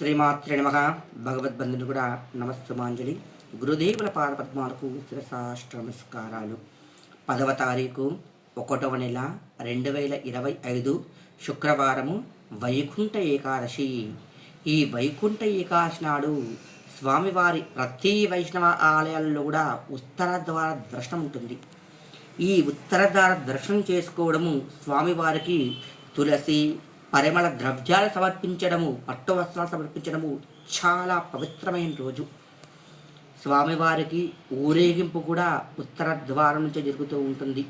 శ్రీమాత్రి నమ. భగవద్బంధుని కూడా నమస్సుమాంజలి. గురుదేవుల పాదపద్మాలకు శిరసాష్ట నమస్కారాలు పదవ తారీఖు ఒకటవ నెల రెండు వేల ఇరవై ఐదు శుక్రవారము వైకుంఠ ఏకాదశి. ఈ వైకుంఠ ఏకాదశి నాడు స్వామివారి ప్రతి వైష్ణవ ఆలయాల్లో కూడా ఉత్తర ద్వార దర్శనం ఉంటుంది. ఈ ఉత్తర ద్వార దర్శనం చేసుకోవడము స్వామివారికి తులసి పరిమళ ద్రవ్యాలు సమర్పించడము పట్టు వస్త్రాలు సమర్పించడము చాలా పవిత్రమైన రోజు. స్వామివారికి ఊరేగింపు కూడా ఉత్తర ద్వారం నుంచే జరుగుతూ ఉంటుంది.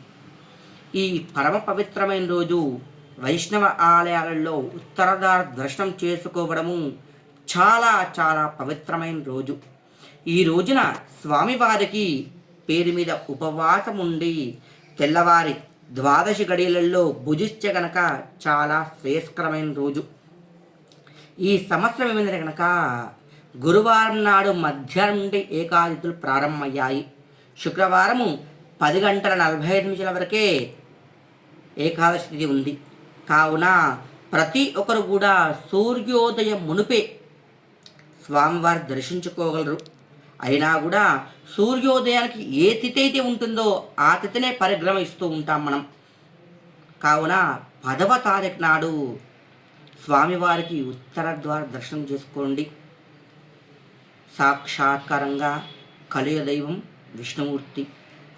ఈ పరమ పవిత్రమైన రోజు వైష్ణవ ఆలయాలలో ఉత్తరదార దర్శనం చేసుకోవడము చాలా చాలా పవిత్రమైన రోజు. ఈ రోజున స్వామివారికి పేరు మీద ఉపవాసం ఉండి తెల్లవారి ద్వాదశి గడియలలో భుజిస్తే గనక చాలా శ్రేయస్కరమైన రోజు. ఈ సంవత్సరం ఏమైంది కనుక గురువారం నాడు మధ్యాహ్నం నుండి ఏకాదితులు ప్రారంభమయ్యాయి. శుక్రవారము పది గంటల నలభై ఐదు నిమిషాల వరకే ఏకాదశి తిథి ఉంది. కావున ప్రతి ఒక్కరు కూడా సూర్యోదయం మునుపే స్వామివారి దర్శించుకోగలరు. అయినా కూడా సూర్యోదయానికి ఏ తిథి అయితే ఉంటుందో ఆ తిథినే పరిగ్రమిస్తూ ఉంటాం మనం. కావున పదవ తారీఖు నాడు స్వామివారికి ఉత్తర ద్వార దర్శనం చేసుకోండి. సాక్షాత్కారంగా కలియ దైవం విష్ణుమూర్తి.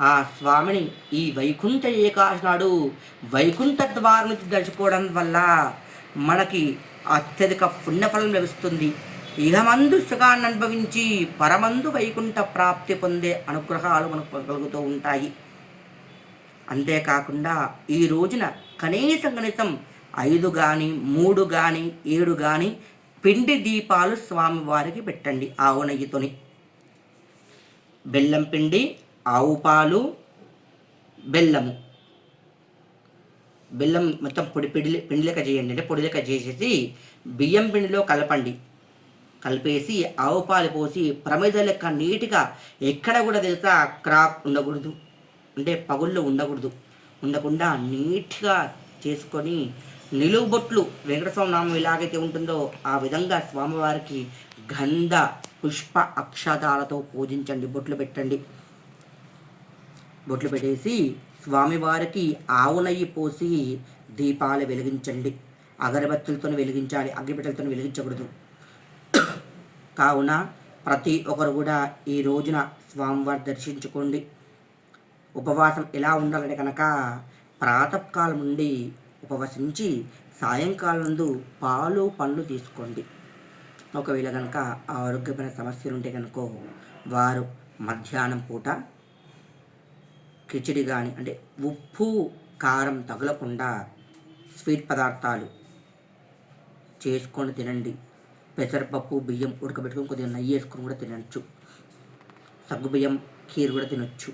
ఆ స్వామిని ఈ వైకుంఠ ఏకాశి నాడు వైకుంఠ ద్వారం నుంచి దర్శుకోవడం వల్ల మనకి అత్యధిక పుణ్యఫలం లభిస్తుంది. ఇహమందు సుఖాన్ని అనుభవించి పరమందు వైకుంఠ ప్రాప్తి పొందే అనుగ్రహాలు మనకు కలుగుతూ ఉంటాయి. అంతేకాకుండా ఈ రోజున కనీసం కనీసం ఐదు కానీ మూడు కానీ ఏడు కానీ పిండి దీపాలు స్వామివారికి పెట్టండి ఆవు నెయ్యితోని. బెల్లం పిండి ఆవు పాలు బెల్లము. బెల్లం మొత్తం పొడి పిండి పిండి లెక్క చేయండి. అంటే పొడి లెక్క చేసేసి బియ్యం పిండిలో కలపండి. కలిపేసి ఆవు పాలు పోసి ప్రమేద లెక్క నీట్గా ఎక్కడ కూడా తెలుసా క్రాక్ ఉండకూడదు. అంటే పగుళ్ళు ఉండకూడదు. ఉండకుండా నీట్గా చేసుకొని నిలువు బొట్లు వెంకటస్వామి నామం ఎలాగైతే ఉంటుందో ఆ విధంగా స్వామివారికి గంధ పుష్ప అక్షతాలతో పూజించండి. బొట్లు పెట్టండి. బొట్లు పెట్టేసి స్వామివారికి ఆవు నెయ్యి పోసి దీపాలు వెలిగించండి. అగరబత్తులతో వెలిగించాలి. అగ్గిపెట్టెలతో వెలిగించకూడదు. కావున ప్రతి ఒక్కరు కూడా ఈ రోజున స్వామివారి దర్శించుకోండి. ఉపవాసం ఎలా ఉండాలంటే కనుక ప్రాతకాలం నుండి ఉపవసించి సాయంకాలం నందు పాలు పండ్లు తీసుకోండి. ఒకవేళ కనుక ఆరోగ్యమైన సమస్యలు ఉంటే కనుక వారు మధ్యాహ్నం పూట కిచిడి కానీ అంటే ఉప్పు కారం తగలకుండా స్వీట్ పదార్థాలు చేసుకొని తినండి. పెసరపప్పు బియ్యం ఉడకబెట్టుకొని కొద్దిగా నెయ్యి వేసుకుని కూడా తినచ్చు. సగ్గు బియ్యం కీరు కూడా తినొచ్చు.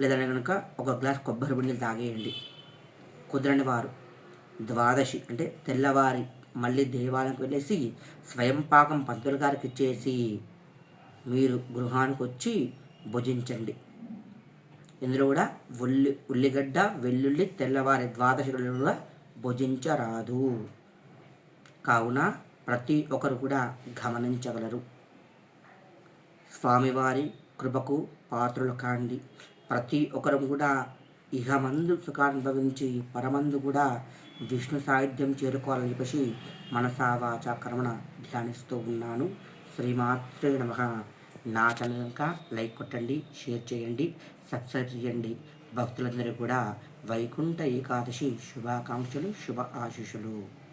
లేదంటే కనుక ఒక గ్లాస్ కొబ్బరి బిండెలు తాగేయండి. కుదరని వారు ద్వాదశి అంటే తెల్లవారి మళ్ళీ దేవాలయంకి వెళ్ళేసి స్వయం పాకం పంతులు గారికి ఇచ్చేసి మీరు గృహానికి వచ్చి భుజించండి. ఇందులో కూడా ఉల్లి ఉల్లిగడ్డ వెల్లుల్లి తెల్లవారి ద్వాదశి కూడా భుజించరాదు. కావున ప్రతి ఒక్కరు కూడా గమనించగలరు. స్వామివారి కృపకు పాత్రలు కాండి. ప్రతి ఒక్కరు కూడా ఇహమందు సుఖానుభవించి పరమందు కూడా విష్ణు సాహిత్యం చేరుకోవాలని చెప్పేసి మనసావాచ కర్మణ ధ్యానిస్తూ ఉన్నాను. శ్రీమాత్రే నమ. నా ఛానల్ కనుక లైక్ కొట్టండి షేర్ చేయండి సబ్స్క్రైబ్ చేయండి. భక్తులందరూ కూడా వైకుంఠ ఏకాదశి శుభాకాంక్షలు శుభ ఆశీషులు